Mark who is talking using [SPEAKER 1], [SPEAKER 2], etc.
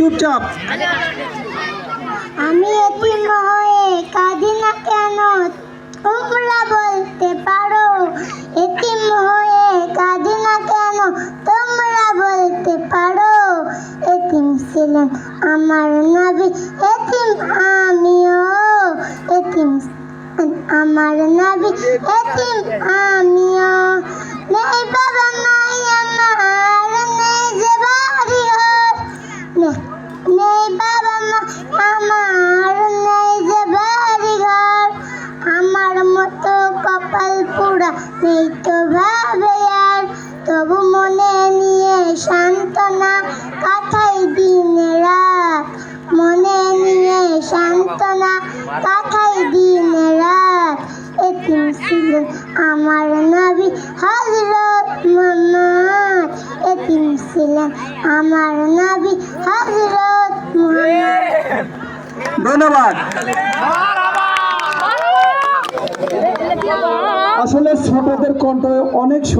[SPEAKER 1] চুপচাপ।
[SPEAKER 2] আমি এতিম হয়ে কাঁদি না কেন? তোমরা বলতে পারো এতিম হয়ে কাঁদি না কেন? তোমরা বলতে পারো এতিম ছিলেন আমার নবী এতিম আমিও এতিম আমার নবী এতিম আমিও। নেই বাবা মা আমার নেই যে আমার মতো কপাল নেই তো ভাবে আর তবু মনে নিয়ে সান্ত্বনা কাঠাই দিন রাত মনে নিয়ে রাত এতিম ছিলেন আমার নবী হজরত মোহাম্মদ, এতিম ছিলেন আমার নবী হজরত
[SPEAKER 1] ধন্যবাদ। আসলে ছোটদের কণ্ঠ অনেক